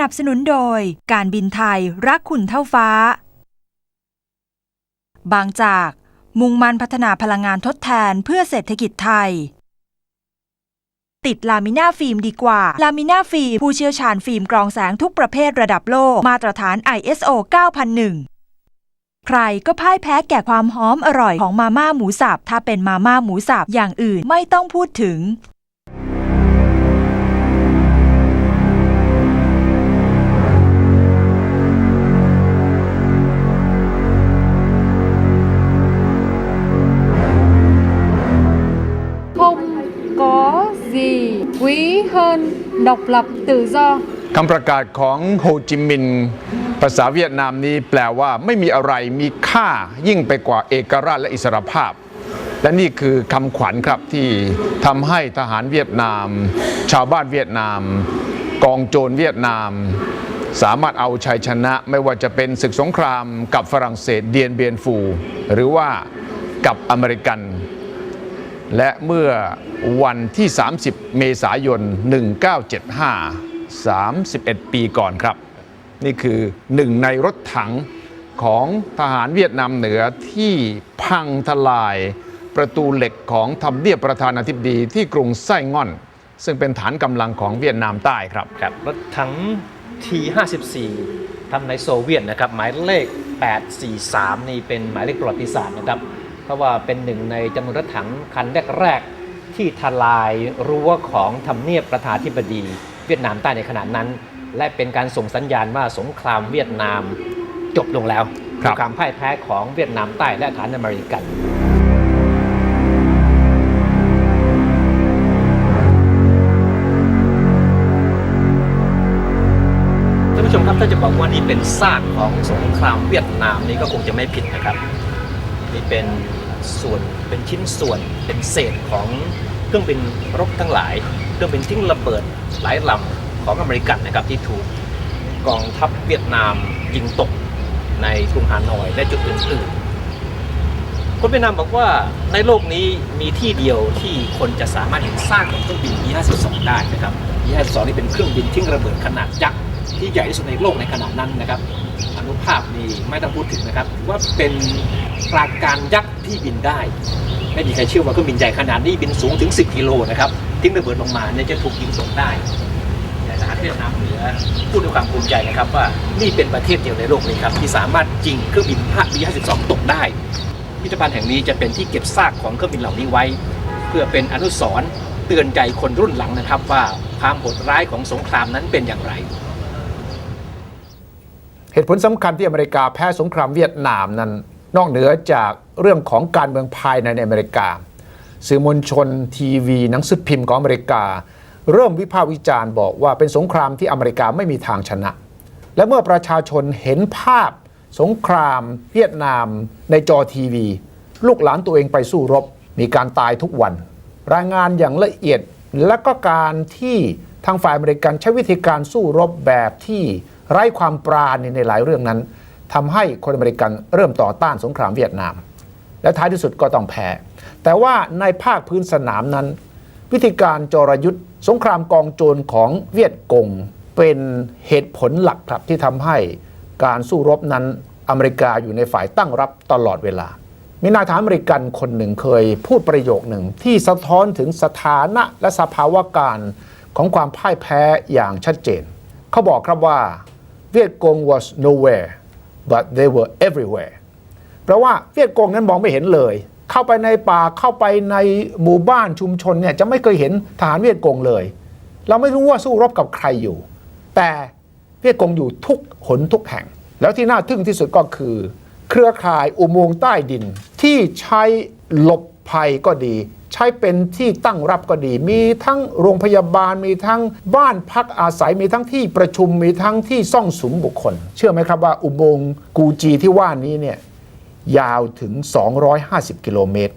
นับสนุนโดย การบินไทยรักคุณเท่าฟ้า บางจาก มุ่งมั่นพัฒนาพลังงานทดแทนเพื่อเศรษฐกิจไทย ติดลามิน่าฟิล์มดีกว่า ลามิน่าฟิล์มผู้เชี่ยวชาญฟิล์มกรองแสงทุกประเภทระดับโลกมาตรฐาน ISO 9001ใครก็พ่ายแพ้แก่ความหอมอร่อยของมาม่าหมูสับ ถ้าเป็นมาม่าหมูสับอย่างอื่นไม่ต้องพูดถึง hơn độc lập tự do คำประกาศของโฮจิมินห์ภาษาเวียดนามนี้แปลว่าไม่มีอะไรมีค่ายิ่งไปกว่าเอกราชและอิสรภาพ และนี่คือคำขวัญครับที่ทำให้ทหารเวียดนาม ชาวบ้านเวียดนาม กองโจรเวียดนาม สามารถเอาชัยชนะไม่ว่าจะเป็นศึกสงครามกับฝรั่งเศสเดียนเบียนฟู หรือว่ากับอเมริกัน และเมื่อวันที่ 30 เมษายน 1975 31 ปีก่อนครับ นี่คือหนึ่งในรถถังของทหารเวียดนามเหนือที่พังทลายประตูเหล็กของทำเนียบประธานาธิบดีที่กรุงไส้ง่อน ซึ่งเป็นฐานกำลังของเวียดนามใต้ครับครับรถถัง T54 ทำในโซเวียตนะครับ หมายเลข 843 นี่เป็นหมายเลขประวัติศาสตร์นะครับ ราะว่าเป็นหนึ่งในจำนวนรถถังคันแรกๆที่ทลายรั้วของทำเนียบประธานาธิบดีเวียดนามใต้ในขณะนั้น และเป็นการส่งสัญญาณว่าสงครามเวียดนามจบลงแล้วครับสงครามพ่ายแพ้ของเวียดนามใต้และฐานอเมริกันท่านผู้ชมครับถ้าจะบอกว่านี่เป็นซากของสงครามเวียดนามนี่ก็คงจะไม่ผิดนะครับ นี่เป็น ส่วนเป็นชิ้นส่วนเป็นเศษของเครื่องบินรบทั้งหลาย เครื่องบินทิ้งระเบิดหลายลำของอเมริกันนะครับที่ถูกกองทัพเวียดนามยิงตกในกรุงฮานอยและจุดอื่นๆ คนเวียดนามบอกว่าในโลกนี้มีที่เดียวที่คนจะสามารถเห็นซากของเครื่องบิน E-52 ได้นะครับ E-52 นี่เป็นเครื่องบินทิ้งระเบิดขนาดยักษ์ ที่ใหญ่ที่สุดในโลกในขณะนั้นนะครับอนุภาพนี่ไม่ต้องพูดถึงนะครับ ว่าเป็นปราการยักษ์ที่บินได้ ไม่มีใครเชื่อว่าเครื่องบินใหญ่ขนาดนี้บินสูงถึง 10 กิโลนะครับทิ้งระเบิดลงมาเนี่ยจะถูกยิงตกได้แต่ทหารเวียดนามเหนือพูดด้วยความภูมิใจนะครับว่านี่เป็นประเทศเดียวในโลกนี้ครับที่สามารถยิงเครื่องบินภาค B-52 ตกได้พิพิธภัณฑ์แห่งนี้จะเป็นที่เก็บซากของเครื่องบินเหล่านี้ไว้ เพื่อเป็นอนุสรณ์เตือนใจคนรุ่นหลังนะครับว่าความโหดร้ายของสงครามนั้นเป็นอย่างไร เหตุผลสำคัญที่อเมริกาแพ้สงครามเวียดนามนั้น นอกเหนือจากเรื่องของการเมืองภายในในอเมริกา สื่อมวลชนทีวี หนังสือพิมพ์ของอเมริกา เริ่มวิพากษ์วิจารณ์บอกว่าเป็นสงครามที่อเมริกาไม่มีทางชนะ และเมื่อประชาชนเห็นภาพสงคราม เวียดนาม ในจอทีวี ลูกหลานตัวเองไปสู้รบ มีการตายทุกวัน รายงานอย่างละเอียดและก็การที่ทางฝ่ายอเมริกันใช้วิธีการสู้รบแบบที่ ไร้ความปราณีในหลายเรื่องนั้นทำให้คนอเมริกันเริ่มต่อต้านสงครามเวียดนาม และท้ายที่สุดก็ต้องแพ้ แต่ว่าในภาคพื้นสนามนั้น วิธีการจรยุทธ์สงครามกองโจรของเวียดกงเป็นเหตุผลหลักครับที่ทำให้การสู้รบนั้นอเมริกาอยู่ในฝ่ายตั้งรับตลอดเวลา มีนายทหารอเมริกันคนหนึ่งเคยพูดประโยคหนึ่ง ที่สะท้อนถึงสถานะและสภาวะการของความพ่ายแพ้อย่างชัดเจน เขาบอกครับว่า เวียดกง was nowhere but they were everywhere เพราะว่าเวียดกงนั้นมองไม่เห็นเลย เข้าไปในป่าเข้าไปในหมู่บ้านชุมชนเนี่ยจะไม่เคยเห็นทหารเวียดกงเลย เราไม่รู้ว่าสู้รบกับใครอยู่ แต่เวียดกงอยู่ทุกหนทุกแห่ง แล้วที่น่าทึ่งที่สุดก็คือ เครือข่ายอุโมงค์ใต้ดินที่ใช้หลบภัยก็ดี ใช้เป็นที่ตั้งรับก็ดี มีทั้งโรงพยาบาล มีทั้งบ้านพักอาศัย มีทั้งที่ประชุม มีทั้งที่ซ่องสุมบุคคล เชื่อไหมครับว่าอุโมงค์กูจีที่ว่านี้เนี่ยยาวถึง 250 กิโลเมตร